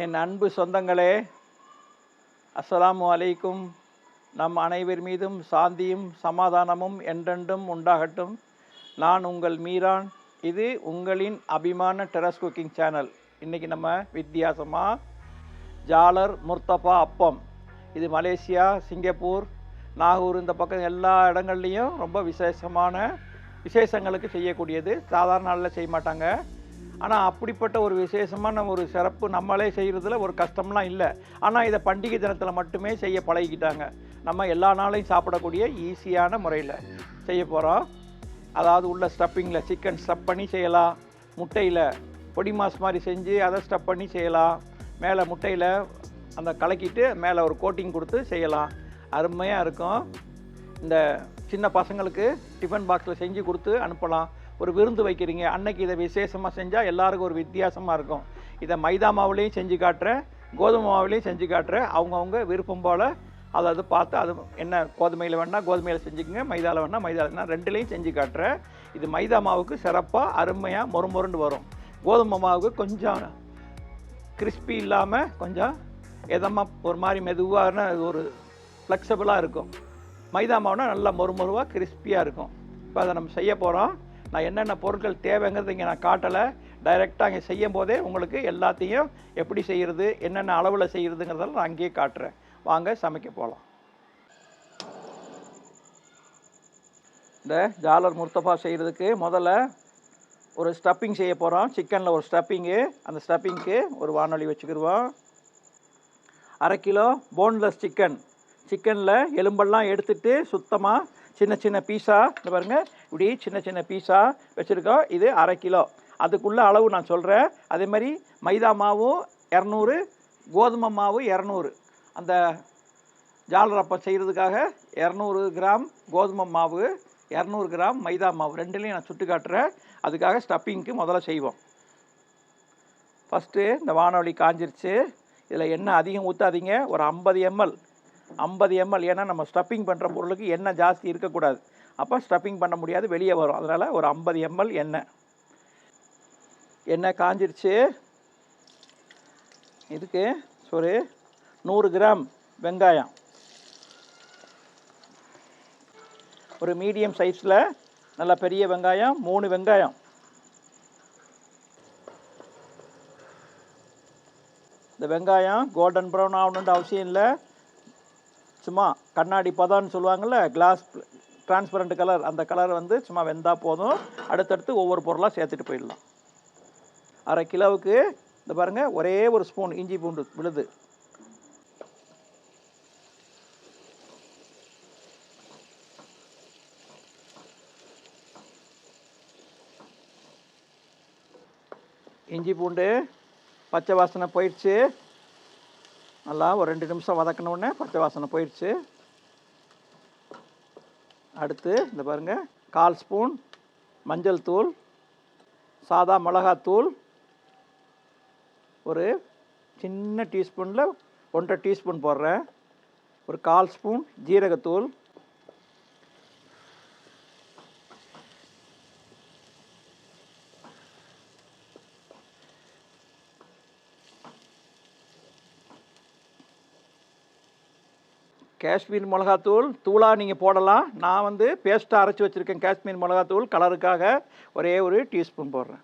என் அன்பு சொந்தங்களே அஸ்ஸலாமு அலைக்கும் நம் அனைவர் மீதும் சாந்தியும் சமாதானமும் என்றென்றும் உண்டாகட்டும். நான் உங்கள் மீரான். இது உங்களின் அபிமான டெரஸ் குக்கிங் சேனல். இன்றைக்கி நம்ம வித்தியாசமாக ஜாலர் முர்த்தபா அப்பம். இது மலேசியா சிங்கப்பூர் நாகூர் இந்த பக்கம் எல்லா இடங்கள்லையும் ரொம்ப விசேஷமான விசேஷங்களுக்கு செய்யக்கூடியது. சாதாரண நாளில் செய்ய மாட்டாங்க. ஆனால் அப்படிப்பட்ட ஒரு விசேஷமான ஒரு சிறப்பு நம்மளே செய்கிறதுல ஒரு கஷ்டம்லாம் இல்லை. ஆனால் இதை பண்டிகை தினத்தில் மட்டுமே செய்ய பழகிக்கிட்டாங்க. நம்ம எல்லா நாளையும் சாப்பிடக்கூடிய ஈஸியான முறையில் செய்ய போகிறோம் அதாவது உள்ள ஸ்டப்பிங்கில் சிக்கன் ஸ்டப் பண்ணி செய்யலாம். முட்டையில் பொடி மாஸ் மாதிரி செஞ்சு அதை ஸ்டப் பண்ணி செய்யலாம். மேலே முட்டையில் அந்த கலக்கிட்டு மேலே ஒரு கோட்டிங் கொடுத்து செய்யலாம். அருமையாக இருக்கும். இந்த சின்ன பசங்களுக்கு டிஃபன் பாக்ஸில் செஞ்சு கொடுத்து அனுப்பலாம். ஒரு விருந்து வைக்கிறீங்க அன்னைக்கு இதை விசேஷமாக செஞ்சால் எல்லாருக்கும் ஒரு வித்தியாசமாக இருக்கும். இதை மைதா மாவுலேயும் செஞ்சு காட்டுறேன் கோதுமை மாவுலேயும் செஞ்சு காட்டுறேன் அவங்கவுங்க விருப்பம் போல் அதை அது பார்த்து அது என்ன கோதுமையில் வேணால் கோதுமையில் செஞ்சுக்கோங்க மைதாவில் வேணால் மைதாவில் வேணால் ரெண்டுலேயும் செஞ்சு காட்டுறேன் இது மைதா மாவுக்கு சிறப்பாக அருமையாக மொறு மொறுண்டு வரும். கோதுமை மாவுக்கு கொஞ்சம் கிறிஸ்பி இல்லாமல் கொஞ்சம் எதமாக ஒரு மாதிரி மெதுவான ஒரு ஃப்ளெக்சபிளாக இருக்கும். மைதா மாவுனா நல்லா மொறுமொருவாக கிறிஸ்பியாக இருக்கும். இப்போ அதை நம்ம செய்ய போகிறோம் நான் என்னென்ன பொருட்கள் தேவைங்கிறது இங்கே நான் காட்டலை. டைரெக்டாக அங்கே செய்யும் போதே உங்களுக்கு எல்லாத்தையும் எப்படி செய்கிறது என்னென்ன அளவில் செய்கிறதுங்கிறதெல்லாம் நான் அங்கேயே காட்டுறேன். வாங்க சமைக்க போகலாம் இந்த ஜாலர் முர்த்தபா செய்கிறதுக்கு முதல்ல ஒரு ஸ்டப்பிங் செய்ய போகிறோம் சிக்கனில் ஒரு ஸ்டப்பிங்கு. அந்த ஸ்டப்பிங்க்கு ஒரு வானொலி வச்சுக்கிடுவோம் அரை கிலோ போன்லெஸ் சிக்கன். சிக்கனில் எலும்பெல்லாம் எடுத்துட்டு சுத்தமாக சின்ன சின்ன பீஸாக இந்த பாருங்கள் இப்படி சின்ன சின்ன பீஸாக வச்சுருக்கோம் இது அரை கிலோ. அதுக்குள்ள அளவு நான் சொல்கிறேன் அதே மாதிரி மைதா மாவும் இரநூறு கோதுமை மாவு இரநூறு. அந்த ஜாலரப்பம் செய்கிறதுக்காக இரநூறு கிராம் கோதுமை மாவு இரநூறு கிராம் மைதா மாவு ரெண்டுலேயும் நான் சுட்டு காட்டுறேன். அதுக்காக ஸ்டப்பிங்க்கு முதல்ல செய்வோம். ஃபஸ்ட்டு இந்த வானொலி காஞ்சிருச்சு. இதில் எண்ணெய் அதிகம் ஊற்றாதீங்க ஒரு ஐம்பது எம்எல். ஐம்பது எம்எல். ஏன்னா நம்ம ஸ்டப்பிங் பண்ணுற பொருளுக்கு எண்ணெய் ஜாஸ்தி இருக்கக்கூடாது. அப்போ ஸ்டப்பிங் பண்ண முடியாது வெளியே வரும். அதனால் ஒரு ஐம்பது எம்எல் எண்ணெய். எண்ணெய் காஞ்சிருச்சு. இதுக்கு ஒரு நூறு கிராம் வெங்காயம். ஒரு மீடியம் சைஸில் நல்ல பெரிய வெங்காயம் மூணு வெங்காயம். இந்த வெங்காயம் கோல்டன் ப்ரௌன் ஆகணுன்ற அவசியம் இல்லை. சும்மா கண்ணாடி பதம்னு சொல்லுவாங்கள்ல கிளாஸ் டிரான்ஸ்பரண்ட் கலர் அந்த கலர் வந்து சும்மா வெந்தால் போதும். அடுத்தடுத்து ஒவ்வொரு பொருளாக சேர்த்துட்டு போயிடலாம். அரை கிலோவுக்கு இந்த பாருங்கள் ஒரே ஒரு ஸ்பூன் இஞ்சி பூண்டு விழுது. இஞ்சி பூண்டு பச்சை வாசனை போயிடுச்சு. நல்லா ஒரு ரெண்டு நிமிஷம் வதக்கினோடனே பச்சை வாசனை போயிடுச்சு. அடுத்து இந்த பாருங்கள் கால் ஸ்பூன் மஞ்சள் தூள் சாதா மிளகாத்தூள் ஒரு சின்ன டீஸ்பூனில் ஒன்றரை டீஸ்பூன் போடுறேன். ஒரு கால் ஸ்பூன் ஜீரகத்தூள் காஷ்மீர் மிளகாத்தூள் தூளாக நீங்கள் போடலாம். நான் வந்து பேஸ்ட்டாக அரைச்சி வச்சுருக்கேன் காஷ்மீர் மிளகாத்தூள். கலருக்காக ஒரே ஒரு டீஸ்பூன் போடுறேன்.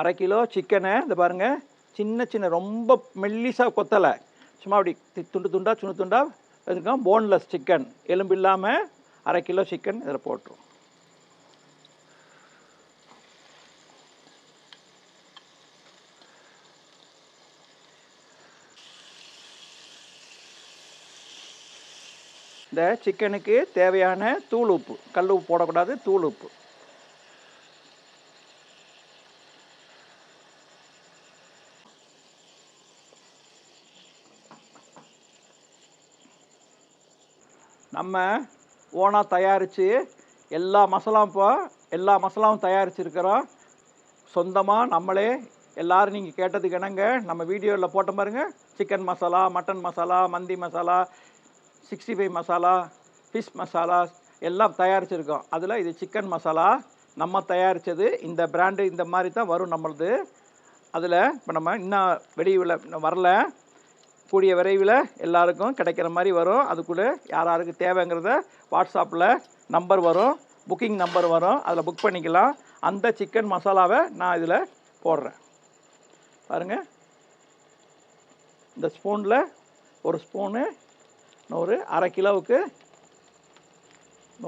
அரை கிலோ சிக்கனை இந்த பாருங்கள் சின்ன சின்ன ரொம்ப மெல்லிசாக கொத்தலை. சும்மா அப்படி துண்டு துண்டாக சுண்டு துண்டாக இருக்கும் போன்லெஸ் சிக்கன் எலும்பு இல்லாமல் அரை கிலோ சிக்கன் இதில் போட்டுரும். இந்த சிக்கனுக்கு தேவையான தூள் உப்பு. கல் உப்பு போடக்கூடாது தூள் உப்பு. நம்ம ஓனாக தயாரித்து எல்லா மசாலாவும் இப்போ எல்லா மசாலாவும் தயாரிச்சிருக்கிறோம். சொந்தமாக நம்மளே எல்லோரும் நீங்கள் கேட்டதுக்கு என்னங்க? நம்ம வீடியோவில் போட்ட பாருங்க. சிக்கன் மசாலா மட்டன் மசாலா மந்தி masala sixty five masala fish masala எல்லாம் தயாரிச்சிருக்கோம். அதில் இது சிக்கன் மசாலா. நம்ம தயாரித்தது இந்த பிராண்டு இந்த மாதிரி தான் வரும் நம்மளது. அதில் இப்போ நம்ம இன்னும் வெளியில் வரல. கூடிய விரைவில் எல்லாருக்கும் கிடைக்கிற மாதிரி வரும். அதுக்குள்ளே யார் யாருக்கு தேவைங்கிறத வாட்ஸ்அப்பில் நம்பர் வரும். புக்கிங் நம்பர் வரும். அதில் புக் பண்ணிக்கலாம். அந்த சிக்கன் மசாலாவை நான் இதில் போடுறேன். பாருங்கள் இந்த ஸ்பூனில் ஒரு ஸ்பூனு ஒரு அரை கிலோவுக்கு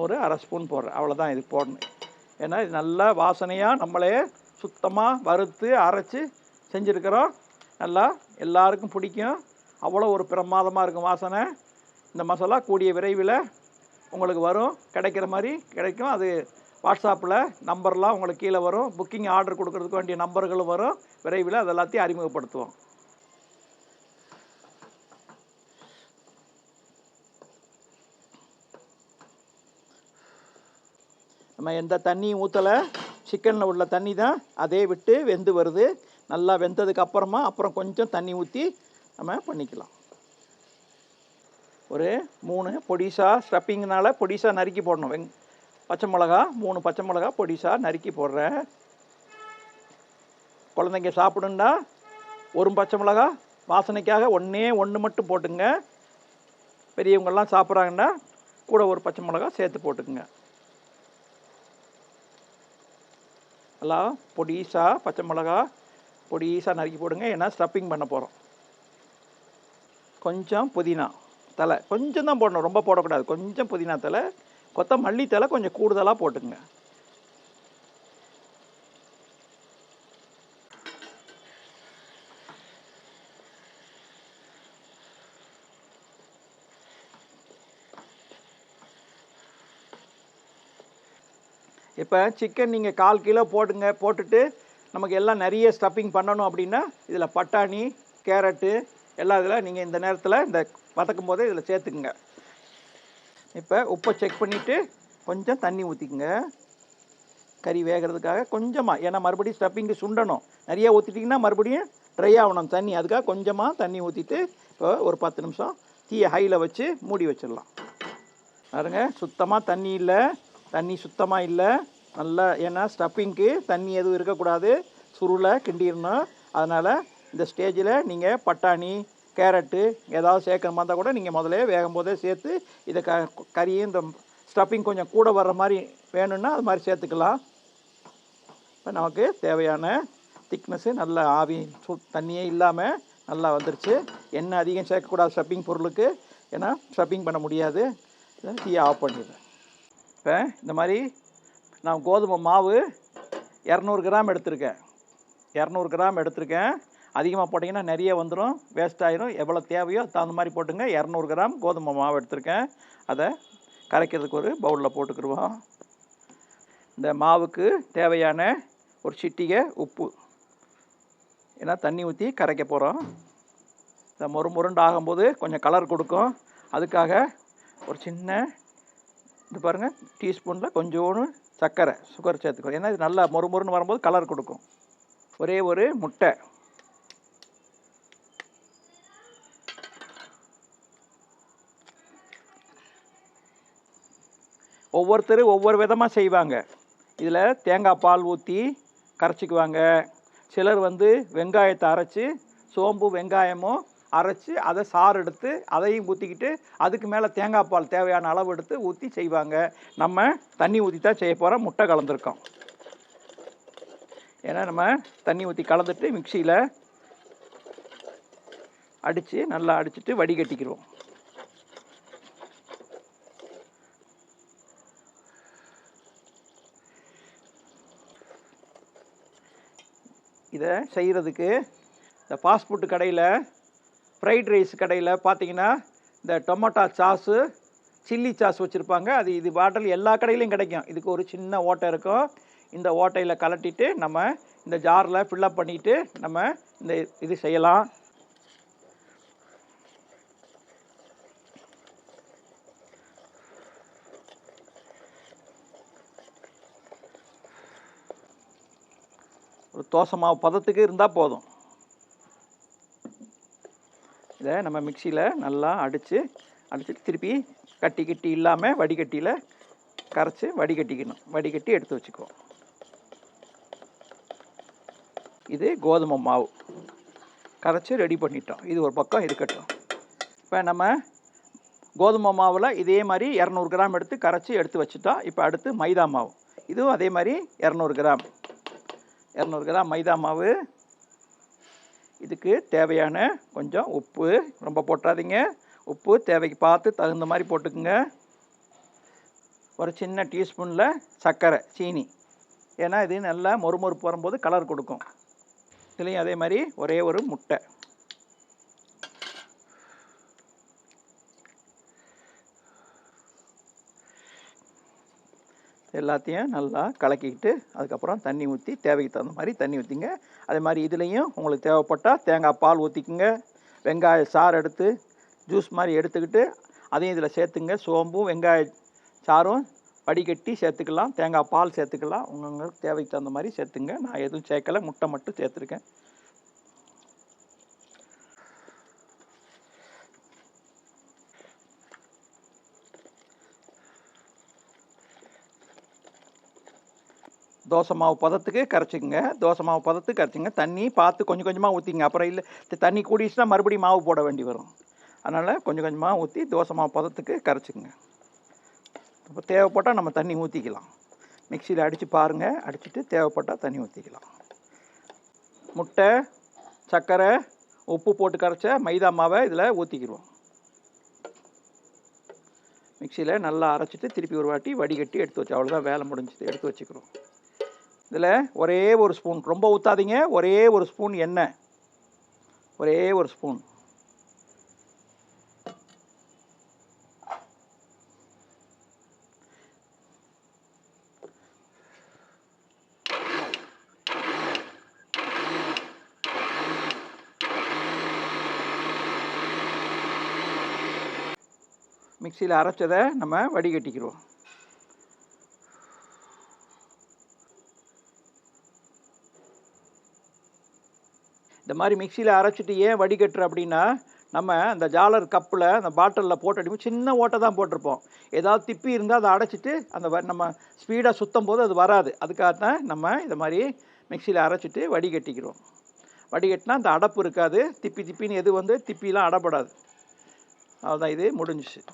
ஒரு அரை ஸ்பூன் போடுறேன். அவ்வளோதான் இது போடணும். ஏன்னா இது நல்லா வாசனையாக நம்மளே சுத்தமாக வறுத்து அரைச்சி செஞ்சுருக்கிறோம். நல்லா எல்லாருக்கும் பிடிக்கும். அவ்வளோ ஒரு பிரமாதமாக இருக்கும் வாசனை. இந்த மசாலா கூடிய விரைவில் உங்களுக்கு வரும். கிடைக்கிற மாதிரி கிடைக்கும். அது வாட்ஸ்அப்பில் நம்பர்லாம் உங்களுக்கு கீழே வரும். புக்கிங் ஆர்டர் கொடுக்கறதுக்கு வேண்டிய நம்பர்களும் வரும். விரைவில் அது எல்லாத்தையும் அறிமுகப்படுத்துவோம். நம்ம எந்த தண்ணியும் ஊற்றலை சிக்கனில் உள்ள தண்ணி தான் அதே விட்டு வெந்து வருது. நல்லா வெந்ததுக்கு அப்புறமா அப்புறம் கொஞ்சம் தண்ணி ஊற்றி நம்ம பண்ணிக்கலாம். ஒரு மூணு பொடிசா ஸ்டப்பிங்னால பொடிசா நறுக்கி போடணும். வெங் பச்சை மிளகா மூணு பச்சை மிளகா பொடிசா நறுக்கி போடுறேன். குழந்தைங்க சாப்பிடுன்னா ஒரு பச்சை மிளகா வாசனைக்காக ஒன்றே ஒன்று மட்டும் போட்டுங்க. பெரியவங்கள்லாம் சாப்பிட்றாங்கன்னா கூட ஒரு பச்சை மிளகா சேர்த்து போட்டுக்குங்க. நல்லா பொடிசா பச்சை மிளகா பொடிசா நறுக்கி போடுங்க. ஏன்னா ஸ்டப்பிங் பண்ண போகிறோம் கொஞ்சம் புதினா தலை. கொஞ்சம் தான் போடணும். ரொம்ப போடக்கூடாது. கொஞ்சம் புதினா தலை. கொத்தமல்லி தலை கொஞ்சம் கூடுதலாக போட்டுங்க இப்போ சிக்கன் நீங்கள் கால் கிலோ போடுங்க. போட்டுட்டு நமக்கு எல்லாம் நிறைய ஸ்டப்பிங் பண்ணணும் அப்படின்னா இதில் பட்டாணி கேரட்டு எல்லா இதில் நீங்கள் இந்த நேரத்தில் இந்த வதக்கும் போதே இதில் சேர்த்துக்குங்க. இப்போ உப்பை செக் பண்ணிவிட்டு கொஞ்சம் தண்ணி ஊற்றிக்குங்க கறி வேகிறதுக்காக கொஞ்சமாக ஏன்னா மறுபடியும் ஸ்டப்பிங்கு சுண்டணும். நிறைய ஊற்றிட்டிங்கன்னா மறுபடியும் ட்ரை ஆகணும் தண்ணி. அதுக்காக கொஞ்சமாக தண்ணி ஊற்றிட்டு இப்போ ஒரு பத்து நிமிஷம் தீயை ஹையில் வச்சு மூடி வச்சிடலாம். பாருங்க சுத்தமாக தண்ணி இல்லை. தண்ணி சுத்தமாக இல்லை. நல்லா ஏன்னா ஸ்டப்பிங்க்கு தண்ணி எதுவும் இருக்கக்கூடாது. சுருளை கிண்டிடணும். அதனால் இந்த ஸ்டேஜில் நீங்கள் பட்டாணி கேரட்டு ஏதாவது சேர்க்குற மாதிரி இருந்தால் கூட நீங்கள் முதல்ல வேகும் போதே சேர்த்து இதை க கறியும் இந்த ஸ்டப்பிங் கொஞ்சம் கூட வர்ற மாதிரி வேணும்னா அது மாதிரி சேர்த்துக்கலாம். இப்போ நமக்கு தேவையான திக்னஸ்ஸு நல்ல ஆவி சு தண்ணியே இல்லாமல் நல்லா வந்துருச்சு. எண்ணெய் அதிகம் சேர்க்கக்கூடாது ஸ்டப்பிங் பொருளுக்கு. ஏன்னா ஸ்டப்பிங் பண்ண முடியாது. இதை தீயை ஆஃப் பண்ணிடுறேன். இப்போ இந்த மாதிரி நான் கோதுமை மாவு இரநூறு கிராம் எடுத்திருக்கேன். இரநூறு கிராம் எடுத்திருக்கேன். அதிகமாக போட்டிங்கன்னா நிறைய வந்துடும் வேஸ்ட் ஆயிரும். எவ்வளோ தேவையோ தகுந்த மாதிரி போட்டுங்க. இரநூறு கிராம் கோதுமை மாவு எடுத்திருக்கேன். அதை கரைக்கிறதுக்கு ஒரு பவுலில் போட்டுக்கிடுவோம் இந்த மாவுக்கு தேவையான ஒரு சிட்டிகை உப்பு. ஏன்னா தண்ணி ஊற்றி கரைக்க போகிறோம் இந்த மொறு முருண்டு ஆகும்போது கொஞ்சம் கலர் கொடுக்கும். அதுக்காக ஒரு சின்ன இது பாருங்கள் டீஸ்பூனில் கொஞ்சோண்டு சர்க்கரை சுகர் சேர்த்துக்கணும் ஏன்னா இது நல்லா மொறு மொறுன்னு வரும்போது கலர் கொடுக்கும். ஒரே ஒரு முட்டை. ஒவ்வொருத்தர் ஒவ்வொரு விதமாக செய்வாங்க. இதில் தேங்காய் பால் ஊற்றி கரைச்சிக்குவாங்க. சிலர் வந்து வெங்காயத்தை அரைச்சி சோம்பு வெங்காயமும் அரைச்சி அதை சாறு எடுத்து அதையும் ஊற்றிக்கிட்டு அதுக்கு மேலே தேங்காய் பால் தேவையான அளவு எடுத்து ஊற்றி செய்வாங்க. நம்ம தண்ணி ஊற்றி தான் செய்ய போகிறோம் முட்டை கலந்துருக்கோம். ஏன்னா நம்ம தண்ணி ஊற்றி கலந்துட்டு மிக்சியில் அடித்து நல்லா அடிச்சுட்டு வடிகட்டிக்கிடுவோம் இதை செய்கிறதுக்கு இந்த ஃபாஸ்ட் ஃபுட்டு கடையில் ஃப்ரைட் ரைஸ் கடையில் பார்த்தீங்கன்னா இந்த டொமேட்டோ சாஸு சில்லி சாஸ் வச்சுருப்பாங்க. அது இது பாட்டில் எல்லா கடையிலையும் கிடைக்கும். இதுக்கு ஒரு சின்ன ஓட்டை இருக்கும். இந்த ஓட்டையில் கலட்டிட்டு நம்ம இந்த ஜாரில் ஃபில்லப் பண்ணிவிட்டு நம்ம இந்த இது செய்யலாம். ஒரு தோசை மாவு பதத்துக்கு இருந்தால் போதும். இதை நம்ம மிக்சியில் நல்லா அடித்து அடிச்சுட்டு திருப்பி கட்டி கிட்டி இல்லாமல் வடிகட்டியில் கரைச்சி வடிகட்டிக்கணும். வடிகட்டி எடுத்து வச்சுக்குவோம். இது கோதுமை மாவு. கரைச்சி ரெடி பண்ணிட்டோம். இது ஒரு பக்கம் இருக்கட்டும். இப்போ நம்ம கோதுமை மாவில் இதே மாதிரி இரநூறு கிராம் எடுத்து கரைச்சி எடுத்து வச்சுட்டோம். இப்போ அடுத்து மைதா மாவு. இதுவும் அதே மாதிரி இரநூறு கிராம். இரநூறு கிராம் மைதா மாவு. இதுக்கு தேவையான கொஞ்சம் உப்பு. ரொம்ப போட்டுறாதீங்க. உப்பு தேவைக்கு பார்த்து தகுந்த மாதிரி போட்டுக்குங்க. ஒரு சின்ன டீஸ்பூனில் சர்க்கரை சீனி. ஏன்னா இது நல்லா மொறுமொறுப்பு வரும்போது கலர் கொடுக்கும். இதுலேயும் அதே மாதிரி ஒரே ஒரு முட்டை. எல்லாத்தையும் நல்லா கலக்கிக்கிட்டு அதுக்கப்புறம் தண்ணி ஊற்றி தேவைக்கு தகுந்த மாதிரி தண்ணி ஊற்றிங்க அதே மாதிரி இதுலேயும் உங்களுக்கு தேவைப்பட்டால் தேங்காய் பால் ஊற்றிக்குங்க வெங்காய சாறு எடுத்து ஜூஸ் மாதிரி எடுத்துக்கிட்டு அதையும் இதில் சேர்த்துங்க. சோம்பும் வெங்காய சாறும் வடிகட்டி சேர்த்துக்கலாம். தேங்காய் பால் சேர்த்துக்கலாம். உங்களுக்கு தேவைக்கு தகுந்த மாதிரி சேர்த்துங்க. நான் எதுவும் சேர்க்கல. முட்டை மட்டும் சேர்த்துருக்கேன். தோசை மாவு பதத்துக்கு கரைச்சிங்க தோசை மாவு பதத்துக்கு கரைச்சிங்க தண்ணி பார்த்து கொஞ்சம் கொஞ்சமாக ஊற்றிங்க அப்புறம் இல்லை தண்ணி கூடிச்சுன்னா மறுபடியும் மாவு போட வேண்டி வரும். அதனால் கொஞ்சம் கொஞ்சமாக ஊற்றி தோசை மாவு பதத்துக்கு கரைச்சிங்க இப்போ தேவைப்பட்டால் நம்ம தண்ணி ஊற்றிக்கலாம் மிக்சியில் அடித்து பாருங்கள் அடிச்சுட்டு தேவைப்பட்டால் தண்ணி ஊற்றிக்கலாம் முட்டை சர்க்கரை உப்பு போட்டு கரைச்ச மைதா மாவை இதில் ஊற்றிக்கிடுவோம் மிக்சியில் நல்லா அரைச்சிட்டு திருப்பி ஒரு வாட்டி வடிகட்டி எடுத்து வச்சு அவ்வளோதான் வேலை முடிஞ்சிட்டு எடுத்து வச்சுக்கிறோம். இதில் ஒரே ஒரு ஸ்பூன் ரொம்ப ஊற்றாதீங்க ஒரே ஒரு ஸ்பூன் எண்ணெய். ஒரே ஒரு ஸ்பூன். மிக்சியில் அரைச்சதை நம்ம வடிகட்டிக்கிறோம் இந்த மாதிரி மிக்சியில் அரைச்சிட்டு ஏன் வடிகட்டுற அப்படின்னா நம்ம அந்த ஜாலர் கப்பில் அந்த பாட்டிலில் போட்டு அடிப்போம் சின்ன ஓட்டை தான் போட்டிருப்போம். ஏதாவது திப்பி இருந்தால் அதை அடைச்சிட்டு அந்த வ- நம்ம ஸ்பீடாக சுத்தம் போது அது வராது. அதுக்காக தான் நம்ம இதை மாதிரி மிக்சியில் அரைச்சிட்டு வடிகட்டிக்கிறோம். வடிகட்டினா அந்த அடப்பு இருக்காது. திப்பி திப்பின்னு எது வந்து திப்பிலாம் அடப்படாது. அவ்வளோதான் இது முடிஞ்சிச்சு.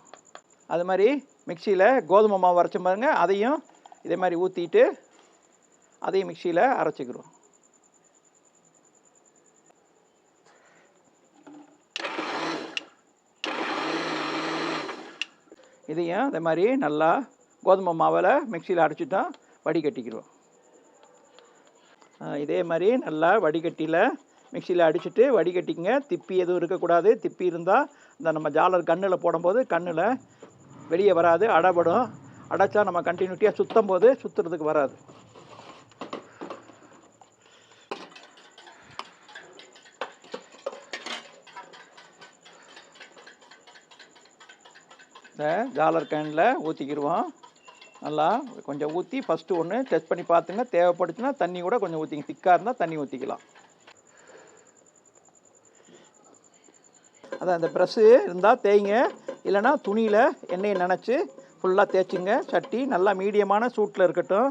அது மாதிரி மிக்சியில் கோதுமை மாவு அரைச்ச பாருங்க. அதையும் இதே மாதிரி ஊற்றிட்டு அதையும் மிக்சியில் அரைச்சிக்கிறோம். இதையும் அதே மாதிரி நல்லா கோதுமை மாவில் மிக்சியில் அரைச்சிட்டோம் வடிகட்டிக்கிறோம் இதே மாதிரி நல்லா வடிகட்டியில் மிக்சியில் அடிச்சுட்டு வடிகட்டிங்க திப்பி எதுவும் இருக்கக்கூடாது. திப்பி இருந்தால் இந்த நம்ம ஜாலர் கண்ணில் போடும்போது கண்ணில் வெளியே வராது அடைபடும். அடைச்சா நம்ம கண்டினியூட்டியாக சுத்தம் போது சுற்றுறதுக்கு வராது. இந்த ஜாலர் கேனில் ஊற்றிக்கிடுவோம் நல்லா கொஞ்சம் ஊற்றி ஃபஸ்ட்டு ஒன்று டெஸ்ட் பண்ணி பார்த்துங்க தேவைப்பட்டுச்சுன்னா தண்ணி கூட கொஞ்சம் ஊற்றிங்க திக்காக இருந்தால் தண்ணி ஊற்றிக்கலாம் அதான் இந்த ப்ரெஸ்ஸு இருந்தால் தேய்ங்க. இல்லைன்னா துணியில் எண்ணெயை நினச்சி ஃபுல்லாக தேய்ச்சிங்க. சட்டி நல்லா மீடியமான சூட்டில் இருக்கட்டும்.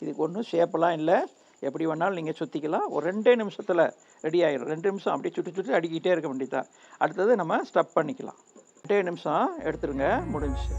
இதுக்கு ஒன்றும் ஷேப்பெல்லாம் இல்லை. எப்படி வேணாலும் நீங்கள் சுற்றிக்கலாம் ஒரு ரெண்டே நிமிஷத்தில் ரெடி ஆயிடும் ரெண்டு நிமிஷம் அப்படியே சுற்றி சுற்றி அடிக்கிட்டே இருக்க வேண்டியதான் அடுத்தது நம்ம ஸ்டப் பண்ணிக்கலாம். ரெண்டே நிமிஷம் எடுத்துருங்க. முடிஞ்சுச்சு.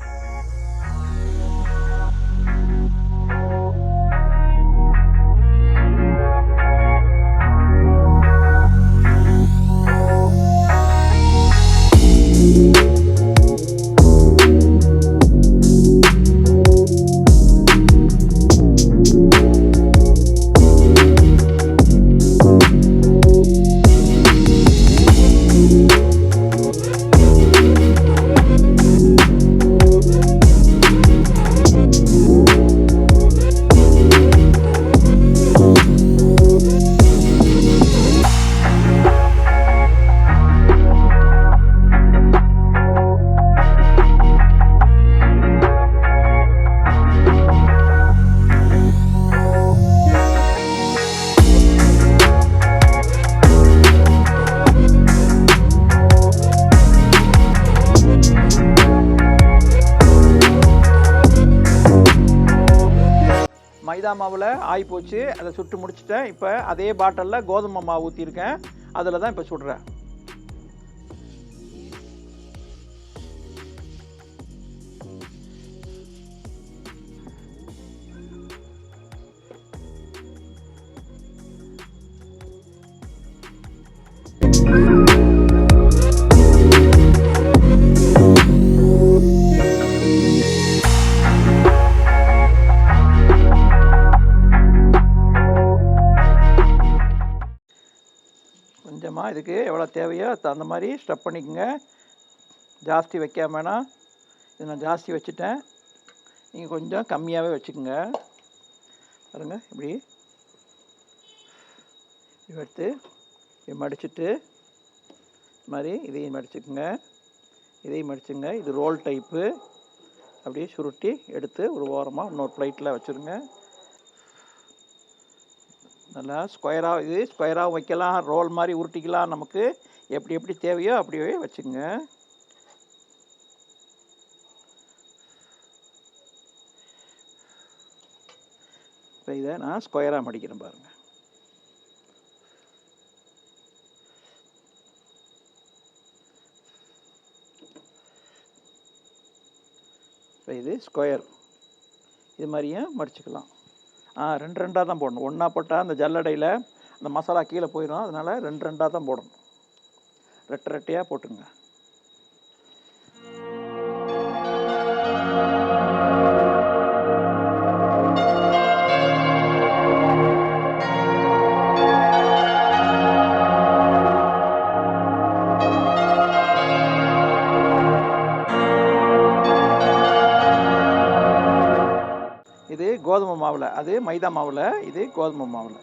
மைதா மாவில் ஆகி போச்சு அதை சுட்டு முடிச்சிட்டேன். இப்போ அதே பாட்டிலில் கோதுமை மாவு ஊற்றிருக்கேன் அதில் தான் இப்போ சுடுறேன். இதுக்கு எவ்வளோ தேவையோ தகுந்த மாதிரி ஸ்டப் பண்ணிக்கோங்க. ஜாஸ்தி வைக்காம வேணாம் இது நான் ஜாஸ்தி வச்சுட்டேன். நீங்கள் கொஞ்சம் கம்மியாகவே வச்சுக்கோங்க. பாருங்க இப்படி. எடுத்து இது மடிச்சுட்டு இது மாதிரி இதையும் மடிச்சுக்குங்க. இதையும் மடிச்சுங்க. இது ரோல் டைப்பு அப்படியே சுருட்டி எடுத்து ஒரு ஓரமாக இன்னொரு பிளேட்டில் வச்சுருங்க. நல்லா ஸ்கொயராக இது ஸ்கொயராக வைக்கலாம் ரோல் மாதிரி உருட்டிக்கலாம் நமக்கு. எப்படி எப்படி தேவையோ அப்படியே வச்சுங்க. இப்போ இதை நான் ஸ்கொயராக மடிக்கிறேன் பாருங்கள் இப்போ இது ஸ்கொயர் இது மாதிரியும் மடிச்சுக்கலாம். ரெண்டு ரெண்டாக தான் போடணும். ஒன்றா போட்டால் அந்த ஜல்லடையில் அந்த மசாலா கீழே போயிடும் அதனால் ரெண்டு ரெண்டாக தான் போடணும். ரெட்டை ரெட்டையாக போட்டுருங்க. மாவில் அது மைதா மாவில் இது கோதுமை மாவில்.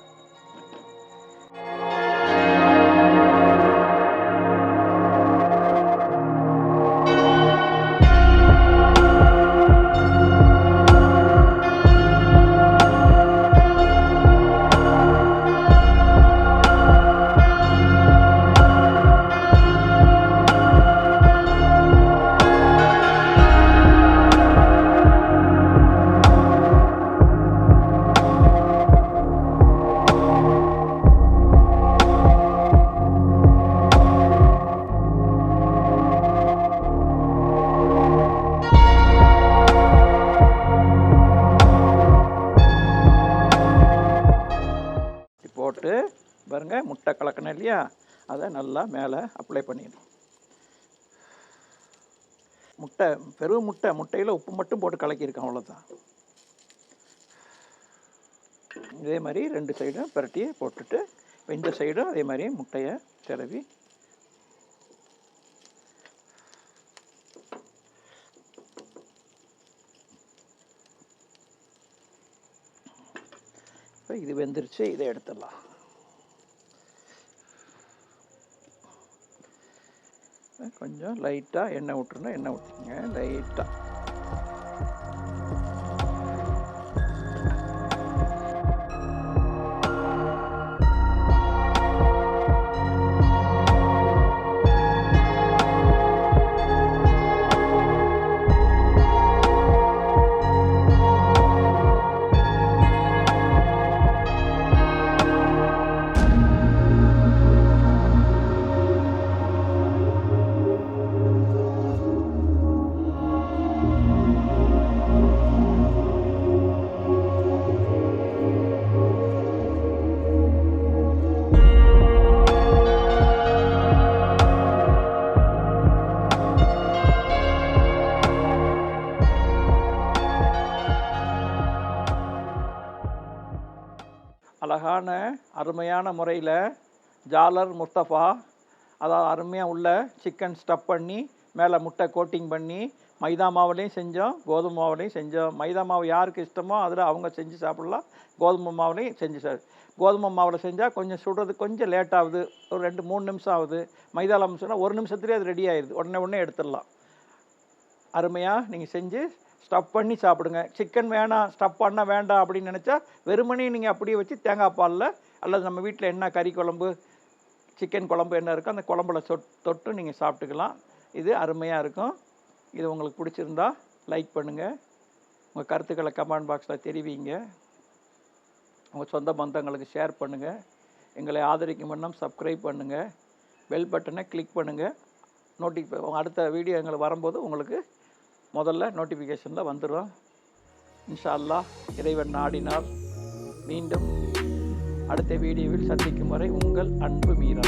அதை மேலே அப்ளை பண்ணிடணும். முட்டை பெரும் முட்டை முட்டையில் உப்பு மட்டும் போட்டு கலக்கியிருக்கேன் அவ்வளோதான் இதே மாதிரி ரெண்டு சைடும் பரட்டி போட்டுட்டு இப்ப இந்த சைடும் அதே மாதிரி முட்டையை திரவி இப்போ இது வெந்துருச்சு இதை எடுத்துடலாம். கொஞ்சம் லைட்டாக எண்ணெய் விட்டுருணும் எண்ணெய் ஊற்றிக்கங்க லைட்டாக அருமையான முறையில் ஜாலர் முஸ்தபா அதாவது அருமையாக உள்ள சிக்கன் ஸ்டப் பண்ணி மேலே முட்டை கோட்டிங் பண்ணி மைதா மாவுலேயும் செஞ்சோம் கோதுமை மாவுலேயும் செஞ்சோம். மைதா மாவு யாருக்கு இஷ்டமோ அதில் அவங்க செஞ்சு சாப்பிடலாம். கோதுமை மாவுலேயும் செஞ்சு சார் கோதுமை மாவில் செஞ்சால் கொஞ்சம் சுடுறது கொஞ்சம் லேட் ஆகுது. ஒரு ரெண்டு மூணு நிமிஷம் ஆகுது. மைதாவில் சொன்னால் ஒரு நிமிஷத்துலேயே அது ரெடி ஆயிடுது உடனே உடனே எடுத்துடலாம். அருமையாக நீங்கள் செஞ்சு ஸ்டஃப் பண்ணி சாப்பிடுங்க. சிக்கன் வேணாம் ஸ்டஃப் பண்ண வேண்டாம் அப்படின்னு நினச்சா வெறுமனே நீங்கள் அப்படியே வச்சு தேங்காய் பாலில் அல்லது நம்ம வீட்டில் என்ன கறி குழம்பு சிக்கன் குழம்பு என்ன இருக்கோ அந்த குழம்புல சொட் தொட்டு நீங்கள் சாப்பிட்டுக்கலாம். இது அருமையாக இருக்கும். இது உங்களுக்கு பிடிச்சிருந்தா லைக் பண்ணுங்கள் உங்கள் கருத்துக்களை கமெண்ட் பாக்ஸில் தெரிவிங்க. உங்கள் சொந்த பந்தங்களுக்கு ஷேர் பண்ணுங்கள் எங்களை ஆதரிக்கும் வண்ணம் சப்ஸ்கிரைப் பண்ணுங்கள் பெல் பட்டனை கிளிக் பண்ணுங்கள் நோட்டிஃபை அடுத்த வீடியோ எங்களுக்கு வரும்போது உங்களுக்கு முதல்ல நோட்டிஃபிகேஷனில் வந்துடும் இன்ஷா அல்லாஹ் இறைவன் நாடினார் மீண்டும் அடுத்த வீடியோவில் சந்திக்கும் வரை உங்கள் அன்பு மீரா.